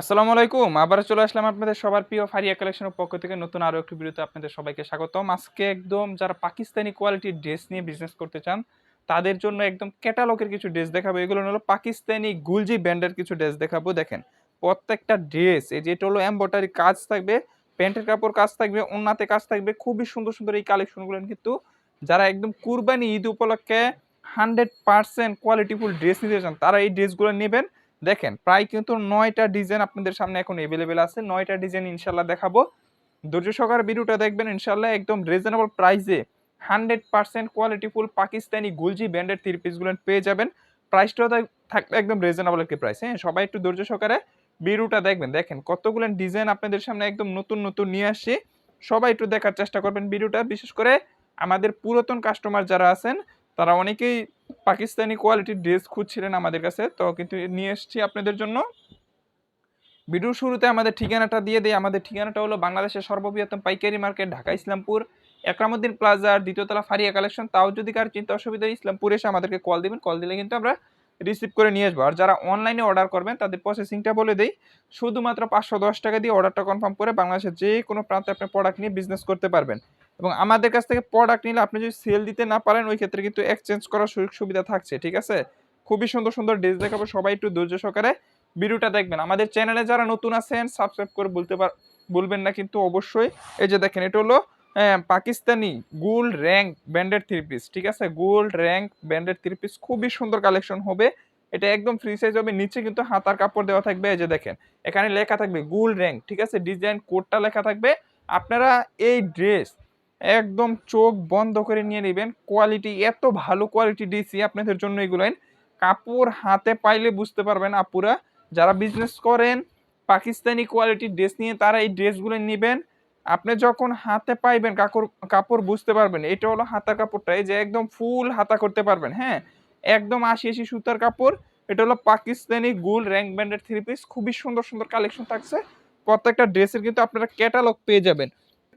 আসসালামু আলাইকুম। আবার চলে আসলাম আপনাদের সবার প্রিয় ফারিয়া কালেকশনের পক্ষ থেকে। নতুন আরও একটি ভিডিওতে আপনাদের সবাইকে স্বাগতম। আজকে একদম যারা পাকিস্তানি কোয়ালিটির ড্রেস নিয়ে বিজনেস করতে চান, তাদের জন্য একদম ক্যাটালগের কিছু ড্রেস দেখাবো। এগুলো হলো পাকিস্তানি গুলজি ব্র্যান্ডের কিছু ড্রেস দেখাবো। দেখেন, প্রত্যেকটা ড্রেস এই যে এটা হলো এম্বয়ডারি কাজ থাকবে, প্যান্টের কাপড় কাজ থাকবে ওন্নাতে কাজ থাকবে। খুবই সুন্দর সুন্দর এই কালেকশনগুলো কিন্তু যারা একদম কুরবানি ঈদ উপলক্ষে হান্ড্রেড পার্সেন্ট কোয়ালিটিফুল ড্রেস নিতে চান, তারা এই ড্রেসগুলো নেবেন। দেখেন, প্রায় কিন্তু নয়টা ডিজাইন আপনাদের সামনে এখন এভেলেবেল আছে। নয়টা ডিজাইন ইনশাল্লাহ দেখাবো। ধৈর্য সহকারে ভিডিওটা দেখবেন ইনশাল্লাহ একদম রিজনেবল প্রাইসে হান্ড্রেড পার্সেন্ট কোয়ালিটিফুল পাকিস্তানি গুলজি ব্র্যান্ডের থ্রি পিসগুলো পেয়ে যাবেন। প্রাইসটাও থাকবে একদম রিজনেবল একটি প্রাইস হ্যাঁ? সবাই একটু ধৈর্য সহকারে বিরুটা দেখবেন। দেখেন, কতগুলো ডিজাইন আপনাদের সামনে একদম নতুন নতুন নিয়ে আসছি। সবাই একটু দেখার চেষ্টা করবেন ভিডিওটা। বিশেষ করে আমাদের পুরাতন কাস্টমার যারা আছেন তারা অনেকেই পাকিস্তানি কোয়ালিটির ড্রেস খুঁজছিলেন আমাদের কাছে। তো কিন্তু নিয়ে এসেছি আপনাদের জন্য। ভিডিওর শুরুতে আমাদের ঠিকানাটা দিয়ে দেয় আমাদের ঠিকানাটা হলো বাংলাদেশের সর্ববৃহত্তম পাইকারি মার্কেট, ঢাকা ইসলামপুর, একরামুদ্দিন প্লাজার দ্বিতীয়তলা ফারিয়া কালেকশন তাও যদি কার চিন্তা অসুবিধা ইসলামপুর এসে আমাদেরকে কল দিবেন। কল দিলে কিন্তু আমরা রিসিভ করে নিয়ে আসব। আর যারা অনলাইনে অর্ডার করবেন, তাদের প্রসেসিংটা বলে দেই। শুধুমাত্র পাঁচশো দশ টাকা দিয়ে অর্ডারটা কনফার্ম করে বাংলাদেশের যে কোনো প্রান্তে আপনি প্রোডাক্ট নিয়ে বিজনেস করতে পারবেন। এবং আমাদের কাছ থেকে প্রোডাক্ট নিলে আপনি যদি সেল দিতে না পারেন ওই ক্ষেত্রে কিন্তু এক্সচেঞ্জ করার সুযোগ সুবিধা থাকছে ঠিক আছে? খুবই সুন্দর সুন্দর ড্রেস দেখাবো। সবাই একটু ধৈর্য সহকারে ভিডিওটা দেখবেন। আমাদের চ্যানেলে যারা নতুন আছেন সাবস্ক্রাইব করে বলতে পার বলবেন না কিন্তু অবশ্যই। এই যে দেখেন এটা হলো হ্যাঁ, Pakistani gold rank branded three piece ঠিক আছে? Gold rank branded three piece খুবই সুন্দর কালেকশন হবে। এটা একদম ফ্রি সাইজ হবে। নিচে কিন্তু হাতার কাপড় দেওয়া থাকবে। এই যে দেখেন এখানে লেখা থাকবে গোল্ড র্যাঙ্ক ঠিক আছে? ডিজাইন কোডটা লেখা থাকবে। আপনারা এই ড্রেস একদম চোখ বন্ধ করে নিয়ে নেবেন। কোয়ালিটি, এত ভালো কোয়ালিটি দিয়েছি আপনাদের জন্য এগুলো। কাপড় হাতে পাইলে বুঝতে পারবেন আপুরা। যারা বিজনেস করেন, পাকিস্তানি কোয়ালিটির ড্রেস নিয়ে তারা এই ড্রেসগুলো নেবেন। আপনি যখন হাতে পাইবেন কাপড় কাপড় বুঝতে পারবেন। এটা হলো হাতার কাপড়টা। এই যে একদম ফুল হাতা করতে পারবেন হ্যাঁ? একদম আশি আশি সুতার কাপড়। এটা হলো পাকিস্তানি গুল র্যাঙ্ক ব্যান্ডের থ্রি পিস খুবই সুন্দর সুন্দর কালেকশন থাকছে। প্রত্যেকটা ড্রেসের কিন্তু আপনারা ক্যাটালগ পেয়ে যাবেন।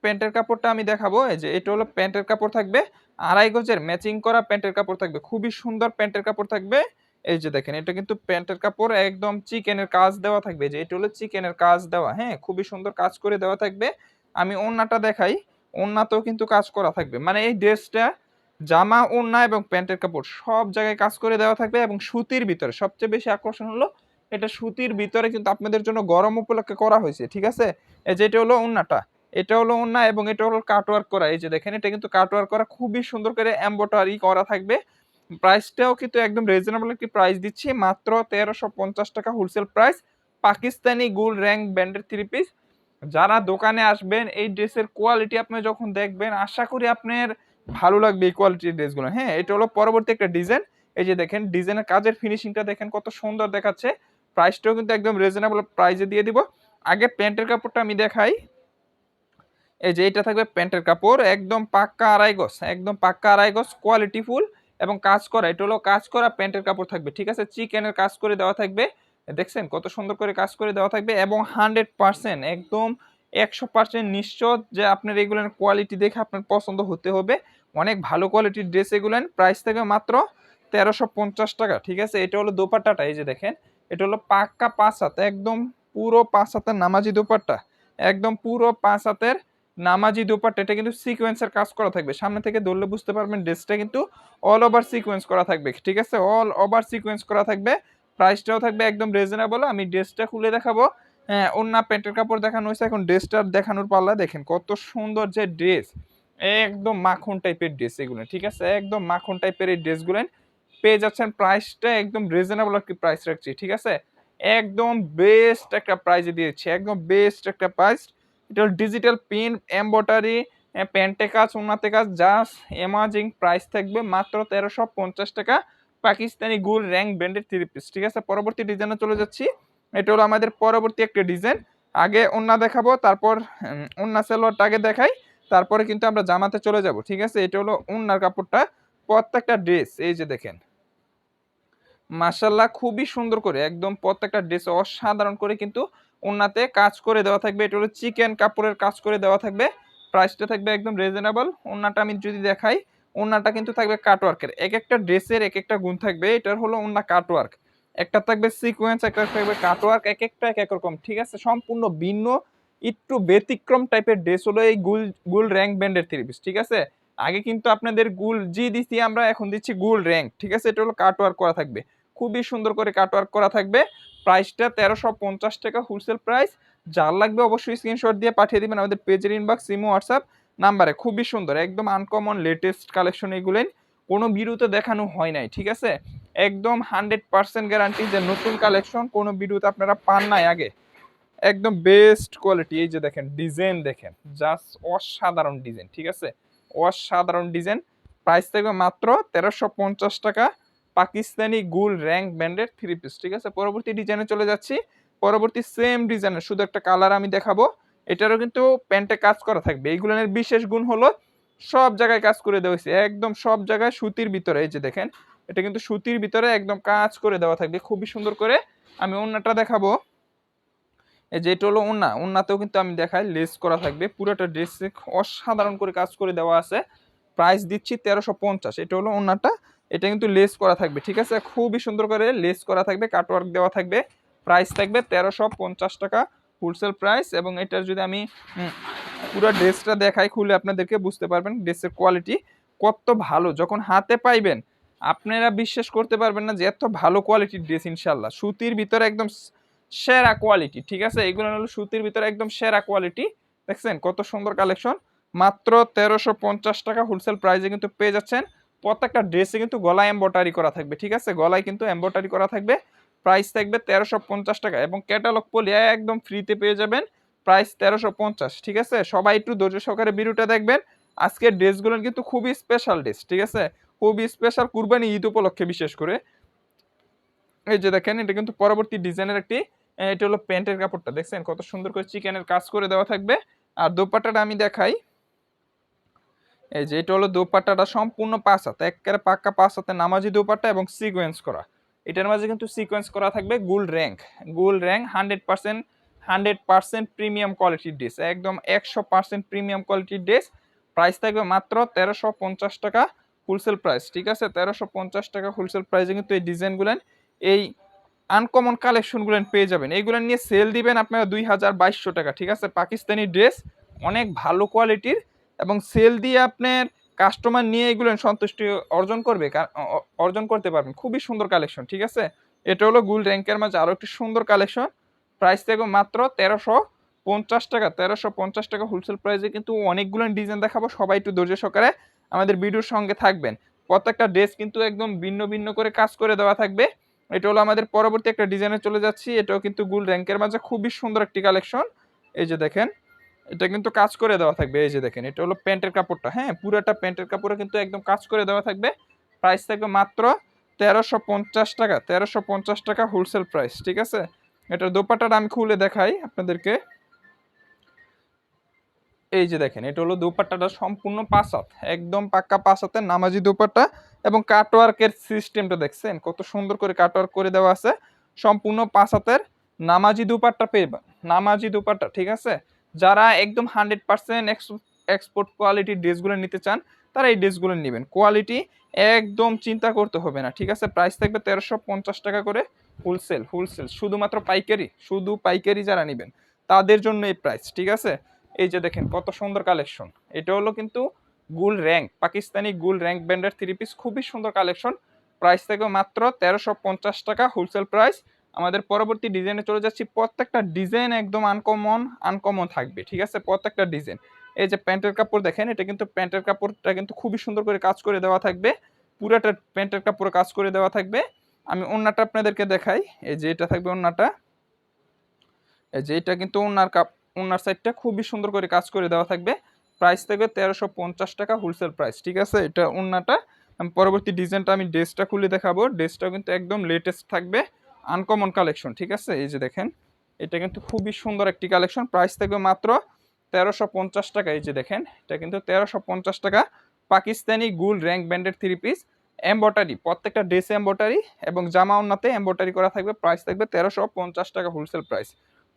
প্যান্টের কাপড়টা আমি দেখাবো। এই যে এটা হলো প্যান্টের কাপড় থাকবে। আড়াই গজের ম্যাচিং করা প্যান্টের কাপড় থাকবে। খুবই সুন্দর প্যান্টের কাপড় থাকবে। এই যে দেখেন, এটা কিন্তু প্যান্টের কাপড় একদম চিকেনের কাজ দেওয়া থাকবে। যে এটা হলো চিকেনের কাজ দেওয়া। হ্যাঁ খুবই সুন্দর কাজ করে দেওয়া থাকবে। আমি ওড়নাটা দেখাই। ওড়নাতেও কিন্তু কাজ করা থাকবে। মানে এই ড্রেসটা, জামা ওড়না এবং প্যান্টের কাপড় সব জায়গায় কাজ করে দেওয়া থাকবে এবং সুতির ভিতরে সবচেয়ে বেশি আকর্ষণ হলো এটা সুতির ভিতরে কিন্তু আপনাদের জন্য গরম উপলক্ষে করা হয়েছে। ঠিক আছে? এই যে এটা হলো ওড়নাটা এটা হলো ওড়না এবং এটা হলো কাটওয়ার্ক করা। এই যে দেখেন, এটা কিন্তু কাটওয়ার্ক করা খুবই সুন্দর করে এম্বোটারি করা থাকবে। প্রাইসটাও কিন্তু একদম রিজনেবল একটি প্রাইস দিচ্ছি, মাত্র তেরোশো পঞ্চাশ টাকা wholesale price Pakistani gold rank ব্যান্ডের থ্রি পিস যারা দোকানে আসবেন, এই ড্রেসের কোয়ালিটি আপনি যখন দেখবেন, আশা করি আপনার ভালো লাগবে এই কোয়ালিটির ড্রেসগুলো। হ্যাঁ এটা হলো পরবর্তী একটা ডিজাইন এই যে দেখেন ডিজাইনের কাজের ফিনিশিংটা দেখেন, কত সুন্দর দেখাচ্ছে। প্রাইসটাও কিন্তু একদম রিজনেবল প্রাইসে দিয়ে দিব। আগে প্যান্টের কাপড়টা আমি দেখাই। এই যে এটা থাকবে প্যান্টের কাপড়, একদম পাক্কা আড়াই গজ, একদম পাক্কা আড়াই কোয়ালিটি ফুল এবং কাজ করা, এটা হলো কাজ করা প্যান্টের কাপড় থাকবে, ঠিক আছে? চিকেনের কাজ করে দেওয়া থাকবে, দেখছেন কত সুন্দর করে কাজ করে দেওয়া থাকবে এবং হান্ড্রেড পার্সেন্ট একদম একশো পার্সেন্ট নিশ্চয় যে আপনার এগুলোর কোয়ালিটি দেখে আপনার পছন্দ হতে হবে। অনেক ভালো কোয়ালিটির ড্রেস এগুলেন প্রাইস থাকবে মাত্র তেরোশো পঞ্চাশ টাকা, ঠিক আছে? এটা হলো দোপাট্টাটা, এই যে দেখেন, এটা হলো পাক্কা পাঁচ হাত, একদম পুরো পাঁচ হাতের নামাজি দোপাট্টা, একদম পুরো পাঁচ হাতের নামাজি দোপাট্টা, এটা কিন্তু সিকোয়েন্সের কাজ করা থাকবে। সামনে থেকে ধরলে বুঝতে পারবেন ড্রেসটা কিন্তু অল ওভার সিকোয়েন্স করা থাকবে, ঠিক আছে? অল ওভার সিকোয়েন্স করা থাকবে প্রাইসটাও থাকবে একদম রিজনেবল আমি ড্রেসটা খুলে দেখাবো। হ্যাঁ অন্য প্যান্টের কাপড় দেখানো হয়েছে। এখন ড্রেসটা দেখানোর পাল্লা দেখেন, কত সুন্দর যে ড্রেস। একদম মাখন টাইপের ড্রেস এগুলো, ঠিক আছে? একদম মাখন টাইপের এই ড্রেসগুলো পেয়ে যাচ্ছেন প্রাইসটা একদম রিজনেবল একটি প্রাইস রাখছি, ঠিক আছে? একদম বেস্ট একটা প্রাইজে দিয়েছি, একদম বেস্ট একটা প্রাইস এটা হল ডিজিটাল পিন এম্বটারি প্যান্টে কাজ ওনাতে কাজ জাস্ট এমাজিং প্রাইস থাকবে মাত্র তেরোশো পঞ্চাশ টাকা। পাকিস্তানি গুল র্যাঙ্ক ব্র্যান্ডের থ্রি পিস ঠিক আছে? পরবর্তী ডিজাইনে চলে যাচ্ছি। এটা হলো আমাদের পরবর্তী একটা ডিজাইন আগে ওন্না দেখাবো, তারপর ওন্না সেলোয়ারটা আগে দেখাই, তারপরে কিন্তু আমরা জামাতে চলে যাব, ঠিক আছে? এটা হলো ওন্নার কাপড়টা। প্রত্যেকটা ড্রেস এই যে দেখেন। মাসাল্লাহ খুবই সুন্দর করে, একদম প্রত্যেকটা ড্রেস অসাধারণ করে কিন্তু ওন্নাতে কাজ করে দেওয়া থাকবে। এটা হলো চিকেন কাপড়ের কাজ করে দেওয়া থাকবে। প্রাইসটা থাকবে একদম রিজনেবল ওন্নাটা আমি যদি দেখাই ওন্নাটা কিন্তু থাকবে কাটওয়ার্কের এক একটা ড্রেসের এক একটা গুণ থাকবে। এটার হলো ওন্না কাটওয়ার্ক একটা থাকবে সিকোয়েন্স একটা থাকবে কাটওয়ার্ক এক একটা এক এক রকম, ঠিক আছে? সম্পূর্ণ ভিন্ন, একটু ব্যতিক্রম টাইপের ড্রেস হলো এই গুল গুল র্যাঙ্ক ব্যান্ডের থ্রি পিস ঠিক আছে? আগে কিন্তু আপনাদের গুল জি দিচ্ছি আমরা এখন দিচ্ছি গুল র্যাঙ্ক ঠিক আছে? এটা হলো কাটওয়ার্ক করা থাকবে। খুবই সুন্দর করে কাটওয়ার্ক করা থাকবে। প্রাইসটা তেরোশো পঞ্চাশ টাকা হোলসেল প্রাইস যার লাগবে অবশ্যই স্ক্রিনশট দিয়ে পাঠিয়ে দিবেন আমাদের পেজের ইনবক্স সিমো হোয়াটসঅ্যাপ নাম্বারে খুবই সুন্দর, একদম আনকমন লেটেস্ট কালেকশন এগুলেন কোনো ভিডিওতে দেখানো হয় নাই, ঠিক আছে? একদম হান্ড্রেড পার্সেন্ট গ্যারান্টি যে নতুন কালেকশন কোনো ভিডিওতে আপনারা পান নাই আগে। একদম বেস্ট কোয়ালিটি এই যে দেখেন ডিজাইন দেখেন জাস্ট অসাধারণ ডিজাইন ঠিক আছে? অসাধারণ ডিজাইন প্রাইস থাকবে মাত্র তেরোশো পঞ্চাশ টাকা। পাকিস্তানি গুল র্যাঙ্ক ব্যান্ডের থ্রি পিস ঠিক আছে? পরবর্তী ডিজাইনে চলে যাচ্ছি। পরবর্তী সেম ডিজাইনের শুধু একটা কালার আমি দেখাবো। এটারও কিন্তু প্যান্টে কাজ করা থাকবে। এইগুলোর বিশেষ গুণ হলো সব জায়গায় কাজ করে দেওয়া হয়েছে। একদম সব জায়গায় সুতির ভিতরে, এই যে দেখেন, এটা কিন্তু সুতির ভিতরে একদম কাজ করে দেওয়া থাকবে। খুবই সুন্দর করে আমি অন্যটা দেখাবো। এই যে এটা হলো ওন্না। ওন্নাতেও কিন্তু আমি দেখাই লেস করা থাকবে। পুরোটা ড্রেস অসাধারণ করে কাজ করে দেওয়া আছে। প্রাইস দিচ্ছি তেরোশো পঞ্চাশ। এটা হলো ওন্নাটা। এটা কিন্তু লেস করা থাকবে, ঠিক আছে? খুবই সুন্দর করে লেস করা থাকবে কাটওয়ার্ক দেওয়া থাকবে। প্রাইস থাকবে তেরোশো পঞ্চাশ টাকা হোলসেল প্রাইস এবং এটার যদি আমি পুরো ড্রেসটা দেখাই খুলে আপনাদেরকে বুঝতে পারবেন ড্রেসের কোয়ালিটি কত ভালো। যখন হাতে পাইবেন, আপনারা বিশ্বাস করতে পারবেন না যে এত ভালো কোয়ালিটির ড্রেস ইনশাল্লাহ সুতির ভিতরে একদম সেরা কোয়ালিটি ঠিক আছে? এগুলো হলো সুতির ভিতরে একদম সেরা কোয়ালিটি দেখছেন? কত সুন্দর কালেকশন মাত্র তেরোশো পঞ্চাশ টাকা হোলসেল প্রাইসে কিন্তু পেয়ে যাচ্ছেন। প্রত্যেকটা ড্রেসে কিন্তু গলায় এম্বয়ডারি করা থাকবে, ঠিক আছে? গলায় কিন্তু এম্বয়ডারি করা থাকবে প্রাইস থাকবে তেরোশো পঞ্চাশ টাকা এবং ক্যাটালগ পলি একদম ফ্রিতে পেয়ে যাবেন প্রাইস তেরোশো পঞ্চাশ, ঠিক আছে? সবাই একটু ধৈর্য সহকারে ভিডিওটা দেখবেন। আজকের ড্রেসগুলো কিন্তু খুবই স্পেশাল ড্রেস, ঠিক আছে? খুবই স্পেশাল কুরবানি ঈদ উপলক্ষে বিশেষ করে। এই যে দেখেন, এটা কিন্তু পরবর্তী ডিজাইনের একটি, এটা হলো প্যান্টের কাপড়টা, দেখছেন? কত সুন্দর করে চিকেনের কাজ করে দেওয়া থাকবে। আর দোপাট্টাটা আমি দেখাই। এই যে, এটা হলো দোপাট্টাটা সম্পূর্ণ পাঁচ হাত একেবারে পাক্কা পাঁচ হাতে নামাজি দোপাট্টা এবং সিকোয়েন্স করা। এটার মাঝে কিন্তু সিকোয়েন্স করা থাকবে gold rank gold rank hundred percent hundred percent premium কোয়ালিটির ড্রেস একদম একশো পার্সেন্ট প্রিমিয়াম কোয়ালিটির ড্রেস প্রাইস থাকবে মাত্র তেরোশো পঞ্চাশ টাকা হোলসেল প্রাইস ঠিক আছে? তেরোশো পঞ্চাশ টাকা হোলসেল প্রাইসে কিন্তু এই ডিজাইনগুলেন এই আনকমন কালেকশনগুলেন পেয়ে যাবেন। এইগুলো নিয়ে সেল দিবেন আপনারা দুই হাজার বাইশশো টাকা, ঠিক আছে? পাকিস্তানি ড্রেস অনেক ভালো কোয়ালিটির এবং সেল দিয়ে আপনার কাস্টমার নিয়ে এগুলো সন্তুষ্টি অর্জন করবে অর্জন করতে পারবেন। খুবই সুন্দর কালেকশন ঠিক আছে? এটা হলো গুল র্যাঙ্কের মাঝে আরও একটি সুন্দর কালেকশন প্রাইস থেকে মাত্র তেরোশো পঞ্চাশ টাকা। তেরোশো পঞ্চাশ টাকা হোলসেল প্রাইসে কিন্তু অনেকগুলো ডিজাইন দেখাবো। সবাই একটু ধৈর্য সহকারে আমাদের ভিডিওর সঙ্গে থাকবেন। প্রত্যেকটা ড্রেস কিন্তু একদম ভিন্ন ভিন্ন করে কাজ করে দেওয়া থাকবে। এটা হলো আমাদের পরবর্তী একটা ডিজাইনে চলে যাচ্ছি। এটাও কিন্তু গুল র্যাঙ্কের মাঝে খুবই সুন্দর একটি কালেকশন এই যে দেখেন এটা কিন্তু কাজ করে দেওয়া থাকবে, এই যে দেখেন, এটা হলো প্যান্টের কাপড়টা হ্যাঁ পুরোটা প্যান্টের কাপড়ে কিন্তু একদম কাজ করে দেওয়া থাকবে। প্রাইস থাকবে মাত্র তেরোশো পঞ্চাশ টাকা, তেরোশো পঞ্চাশ টাকা হোলসেল প্রাইস ঠিক আছে? এটার দোপাট্টাটা আমি খুলে দেখাই আপনাদেরকে। এই যে দেখেন, এটা হলো দোপাট্টাটা সম্পূর্ণ পাঁচ হাত, একদম পাক্কা পাঁচ হাতের নামাজি দোপাট্টা এবং কাটওয়ার্কের সিস্টেমটা দেখছেন, কত সুন্দর করে কাটওয়ার্ক করে দেওয়া আছে। সম্পূর্ণ পাঁচ হাতের নামাজি দুপাট্টা পেয়ে নামাজি দুপাট্টা, ঠিক আছে? যারা একদম হান্ড্রেড পার্সেন্ট এক্সপোর্ট কোয়ালিটির ড্রেসগুলো নিতে চান, তারা এই ড্রেসগুলো নেবেন। কোয়ালিটি একদম চিন্তা করতে হবে না, ঠিক আছে? প্রাইস থাকবে তেরোশো পঞ্চাশ টাকা করে হোলসেল হোলসেল শুধুমাত্র পাইকারি, শুধু পাইকারি যারা নেবেন, তাদের জন্য এই প্রাইস ঠিক আছে? এই যে দেখেন, কত সুন্দর কালেকশন এটা হলো কিন্তু গুল র্যাঙ্ক পাকিস্তানি গুল র্যাঙ্ক ব্র্যান্ডের থ্রি পিস খুবই সুন্দর কালেকশন প্রাইস থাকবে মাত্র তেরোশো পঞ্চাশ টাকা হোলসেল প্রাইস আমাদের পরবর্তী ডিজাইনে চলে যাচ্ছি। প্রত্যেকটা ডিজাইন একদম আনকমন আনকমন থাকবে, ঠিক আছে? প্রত্যেকটা ডিজাইন এই যে প্যান্টের কাপড় দেখেন, এটা কিন্তু প্যান্টের কাপড়টা কিন্তু খুবই সুন্দর করে কাজ করে দেওয়া থাকবে। পুরাটা প্যান্টের কাপড়ে কাজ করে দেওয়া থাকবে। আমি ওন্নাটা আপনাদেরকে দেখাই। এই যে এটা থাকবে ওন্নাটা। এই যে এটা কিন্তু ওনার কাপ ওনার সাইডটা খুবই সুন্দর করে কাজ করে দেওয়া থাকবে। প্রাইস থাকবে তেরোশো পঞ্চাশ টাকা হোলসেল প্রাইস ঠিক আছে? এটা ওন্নাটা। আমি পরবর্তী ডিজাইনটা আমি ড্রেসটা খুলে দেখাবো। ড্রেসটাও কিন্তু একদম লেটেস্ট থাকবে। আনকমন কালেকশন ঠিক আছে? এই যে দেখেন, এটা কিন্তু খুবই সুন্দর একটি কালেকশন প্রাইস থাকবে মাত্র তেরোশো পঞ্চাশ টাকা। এই যে দেখেন, এটা কিন্তু তেরোশো পঞ্চাশ টাকা। পাকিস্তানি গুল র্যাঙ্ক ব্যান্ডের থ্রি পিস এম্বটারি প্রত্যেকটা ড্রেস এম্বটারি এবং জামা ওন্নাতে এম্বটারি করা থাকবে প্রাইস থাকবে তেরোশো পঞ্চাশ টাকা হোলসেল প্রাইস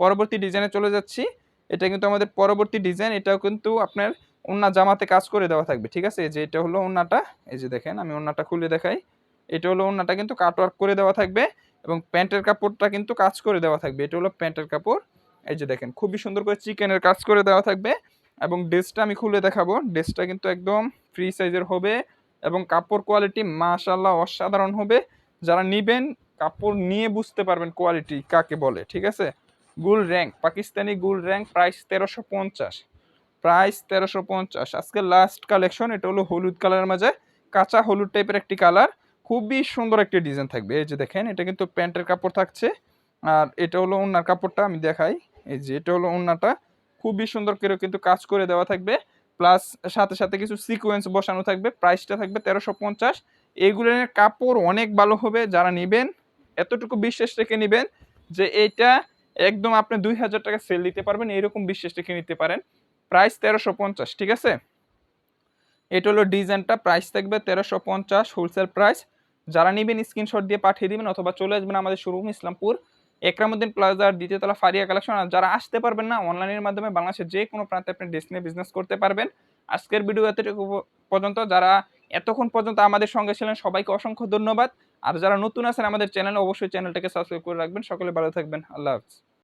পরবর্তী ডিজাইনে চলে যাচ্ছি। এটা কিন্তু আমাদের পরবর্তী ডিজাইন এটাও কিন্তু আপনার ওন্না জামাতে কাজ করে দেওয়া থাকবে, ঠিক আছে? এই যে এটা হলো ওন্নাটা এই যে দেখেন, আমি ওন্নাটা খুলে দেখাই। এটা হলো ওন্নাটা কিন্তু কাটওয়ার্ক করে দেওয়া থাকবে। এবং প্যান্টের কাপড়টা কিন্তু কাজ করে দেওয়া থাকবে। এটা হলো প্যান্টের কাপড়। এই যে দেখেন, খুবই সুন্দর করে চিকেনের কাজ করে দেওয়া থাকবে এবং ড্রেসটা আমি খুলে দেখাবো। ড্রেসটা কিন্তু একদম ফ্রি সাইজের হবে এবং কাপড় কোয়ালিটি মাশাল্লাহ অসাধারণ হবে। যারা নিবেন, কাপড় নিয়ে বুঝতে পারবেন কোয়ালিটি কাকে বলে, ঠিক আছে? গুল র্যাঙ্ক পাকিস্তানি গুল র্যাঙ্ক প্রাইস তেরোশো পঞ্চাশ। প্রাইস তেরোশো পঞ্চাশ। আজকে লাস্ট কালেকশন এটা হলো হলুদ কালারের মাঝে, কাঁচা হলুদ টাইপের একটি কালার খুবই সুন্দর একটি ডিজাইন থাকবে। এই যে দেখেন, এটা কিন্তু প্যান্টের কাপড় থাকছে। আর এটা হলো ওনার কাপড়টা, আমি দেখাই। এই যে এটা হলো ওনাটা খুবই সুন্দর করে কিন্তু কাজ করে দেওয়া থাকবে। প্লাস সাথে সাথে কিছু সিকোয়েন্স বসানো থাকবে। প্রাইসটা থাকবে তেরোশো পঞ্চাশ। এইগুলোর কাপড় অনেক ভালো হবে, যারা নেবেন, এতটুকু বিশ্বাস রেখে নেবেন যে এইটা একদম আপনি দুই হাজার টাকা সেল দিতে পারবেন এইরকম বিশ্বাস রেখে নিতে পারেন। প্রাইস তেরোশো পঞ্চাশ, ঠিক আছে? এটা হলো ডিজাইনটা প্রাইস থাকবে তেরোশো পঞ্চাশ হোলসেল প্রাইস যারা নেবেন স্ক্রিনশট দিয়ে পাঠিয়ে দিবেন অথবা চলে আসবেন আমাদের শোরুম ইসলামপুর, একরামুদ্দিন প্লাজার দ্বিতীয়তলা ফারিয়া কালেকশন আর যারা আসতে পারবেন না অনলাইনের মাধ্যমে বাংলাদেশের যে কোনো প্রান্তে আপনি ড্রেস নিয়ে বিজনেস করতে পারবেন। আজকের ভিডিও এতটুকু পর্যন্ত। যারা এতক্ষণ পর্যন্ত আমাদের সঙ্গে ছিলেন, সবাইকে অসংখ্য ধন্যবাদ। আর যারা নতুন আছেন আমাদের চ্যানেল অবশ্যই চ্যানেলটাকে সাবস্ক্রাইব করে রাখবেন। সকলে ভালো থাকবেন। আল্লাহ হাফিজ।